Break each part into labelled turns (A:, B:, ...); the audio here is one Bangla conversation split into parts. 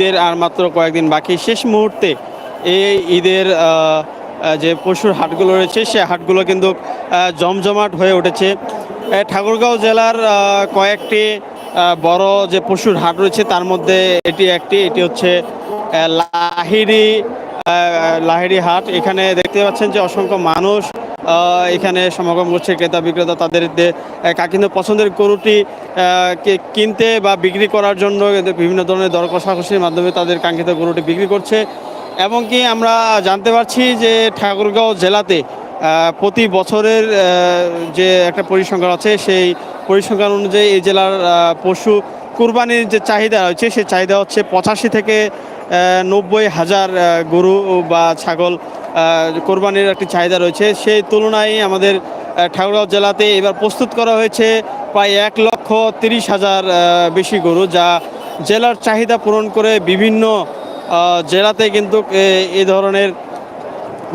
A: ঈদের আর মাত্র কয়েকদিন বাকি, শেষ মুহূর্তে এই ঈদের যে পশুর হাটগুলো রয়েছে, সে হাটগুলো কিন্তু জমজমাট হয়ে উঠেছে। ঠাকুরগাঁও জেলার কয়েকটি বড় যে পশুর হাট রয়েছে, তার মধ্যে এটি একটি, এটি হচ্ছে লাহিড়ি লাহিড়ি হাট। এখানে দেখতে পাচ্ছেন যে অসংখ্য মানুষ এখানে সমাগম করছে ক্রেতা বিক্রেতা তাদের কিন্তু পছন্দের গরুটি কিনতে বা বিক্রি করার জন্য বিভিন্ন ধরনের দর কষাকষির মাধ্যমে তাদের কাঙ্ক্ষিত গরুটি বিক্রি করছে। এবং কি আমরা জানতে পারছি যে ঠাকুরগাঁও জেলাতে প্রতি বছরের যে একটা পরিসংখ্যান আছে, সেই পরিসংখ্যান অনুযায়ী এই জেলার পশু কুরবানির যে চাহিদা রয়েছে, সেই চাহিদা হচ্ছে পঁচাশি থেকে নব্বই হাজার গরু বা ছাগল কোরবানির একটি চাহিদা রয়েছে। সেই তুলনায় আমাদের ঠাকুরগাঁও জেলাতে এবার প্রস্তুত করা হয়েছে প্রায় এক লক্ষ তিরিশ হাজার বেশি গরু, যা জেলার চাহিদা পূরণ করে বিভিন্ন জেলাতে কিন্তু, এ- ধরনের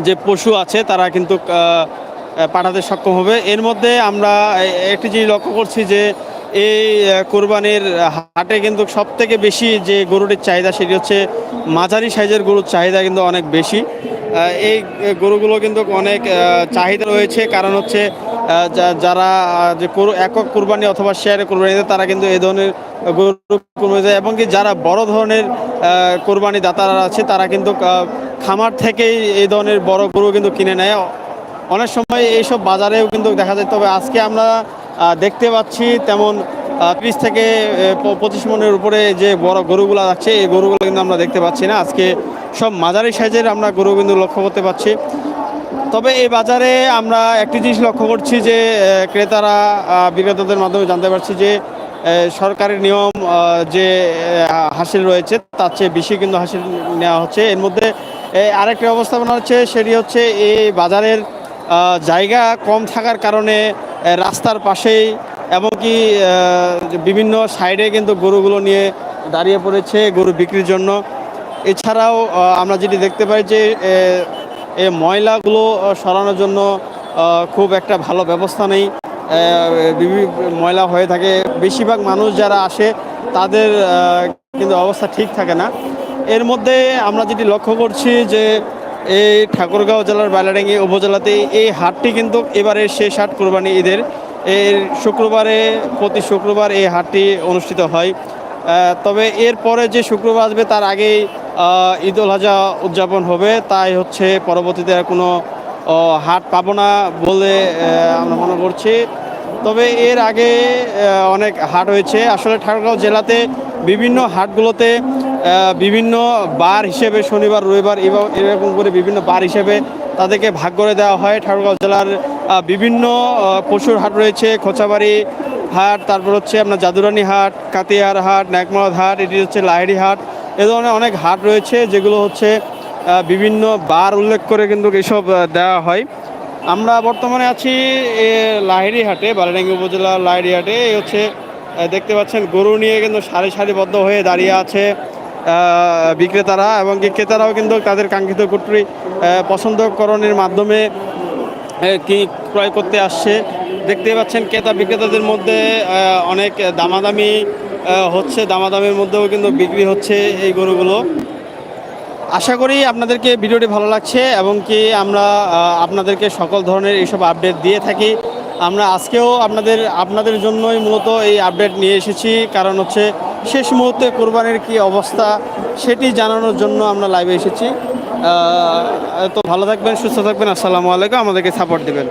A: যে পশু আছে, তারা কিন্তু পাঠাতে সক্ষম হবে। এর মধ্যে আমরা একটি জিনিস লক্ষ্য করছি যে, এই কোরবানির হাটে কিন্তু সব থেকে বেশি যে গরুটির চাহিদা, সেটি হচ্ছে মাঝারি সাইজের গরুর চাহিদা কিন্তু অনেক বেশি। এই গরুগুলো কিন্তু অনেক চাহিদা রয়েছে। কারণ হচ্ছে যারা যে একক কুরবানি অথবা শেয়ারে কুরবানি দেয়, তারা কিন্তু এই ধরনের গরু কুরবানি দেয়। এবং কি যারা বড় ধরনের কোরবানি দাতারা আছে, তারা কিন্তু খামার থেকেই এই ধরনের বড় গরু কিন্তু কিনে নেয়। অনেক সময় এইসব বাজারেও কিন্তু দেখা যায়। তবে আজকে আমরা দেখতে পাচ্ছি তেমন ত্রিশ থেকে পঁচিশ মনের উপরে যে বড় গরুগুলো আছে, এই গরুগুলো কিন্তু আমরা দেখতে পাচ্ছি না। আজকে সব মাঝারি সাইজের আমরা গরু কিন্তু লক্ষ্য করতে পারছি তবে এই বাজারে আমরা একটি জিনিস লক্ষ্য করছি যে ক্রেতারা বিক্রেতাদের মাধ্যমে জানতে পারছি যে সরকারের নিয়ম যে হাসিল রয়েছে, তার চেয়ে বেশি কিন্তু হাসিল নেওয়া হচ্ছে। এর মধ্যে আরেকটি অবস্থাপনা হচ্ছে, সেটি হচ্ছে এই বাজারের জায়গা কম থাকার কারণে রাস্তার পাশেই এমনকি আহ, যে বিভিন্ন সাইডে কিন্তু গরুগুলো নিয়ে দাঁড়িয়ে পড়েছে গরু বিক্রির জন্য। এছাড়াও আমরা যেটি দেখতে পাই যে এই ময়লাগুলো সরানোর জন্য খুব একটা ভালো ব্যবস্থা নেই। ময়লা হয়ে থাকে। বেশিরভাগ মানুষ যারা আসে তাদের কিন্তু অবস্থা ঠিক থাকে না। এর মধ্যে আমরা যেটি লক্ষ্য করছি যে এই ঠাকুরগাঁও জেলার বাইলাডাঙ্গি উপজেলাতে এই হাটটি কিন্তু এবারে শেষ হাট কোরবানি ঈদের। এর শুক্রবারে, প্রতি শুক্রবার এই হাটটি অনুষ্ঠিত হয়। তবে এরপরে যে শুক্রবার আসবে, তার আগেই ঈদ উল আজহা উদযাপন হবে। তাই হচ্ছে পরবর্তীতে কোনো হাট পাবো না বলে আমরা মনে করছি। তবে এর আগে অনেক হাট হয়েছে। আসলে ঠাকুরগাঁও জেলাতে বিভিন্ন হাটগুলোতে বিভিন্ন বার হিসেবে শনিবার, রবিবার এবং, এরকম করে বিভিন্ন বার হিসেবে তাদেরকে ভাগ করে দেওয়া হয়। ঠাকুরগাঁও জেলার বিভিন্ন পশুর হাট রয়েছে খোঁচাবাড়ি হাট তারপর হচ্ছে আপনার জাদুরানি হাট কাতিয়ার হাট ন্যাকমরদ হাট এটি হচ্ছে লাহিড়ি হাট। এ ধরনের অনেক হাট রয়েছে যেগুলো হচ্ছে বিভিন্ন বার উল্লেখ করে কিন্তু এসব দেওয়া হয়। আমরা বর্তমানে আছি এ, লাহিড়ি হাটে বারাডাঙ্গি উপজেলার লাহিড়ি হাটে। এই হচ্ছে দেখতে পাচ্ছেন গরু নিয়ে কিন্তু সারি সারিবদ্ধ হয়ে দাঁড়িয়ে আছে বিক্রেতারা এবং ক্রেতারাও কিন্তু তাদের কাঙ্ক্ষিত কুটরি পছন্দকরণের মাধ্যমে কি ক্রয় করতে আসছে? দেখতে পাচ্ছেন ক্রেতা বিক্রেতাদের মধ্যে অনেক দামাদামি হচ্ছে। দামাদামির মধ্যেও কিন্তু বিক্রি হচ্ছে এই গরুগুলো। আশা করি আপনাদেরকে ভিডিওটি ভালো লাগছে এবং কি আমরা আপনাদেরকে সকল ধরনের এইসব আপডেট দিয়ে থাকি। আমরা আজকেও আপনাদের আপনাদের জন্যই মূলত এই আপডেট নিয়ে এসেছি। কারণ হচ্ছে, শেষ মুহূর্তে কোরবানির কি অবস্থা সেটি জানানোর জন্য আমরা লাইভে এসেছি। তো ভালো থাকবেন সুস্থ থাকবেন আসসালামু আলাইকুম আমাদেরকে সাপোর্ট দেবেন।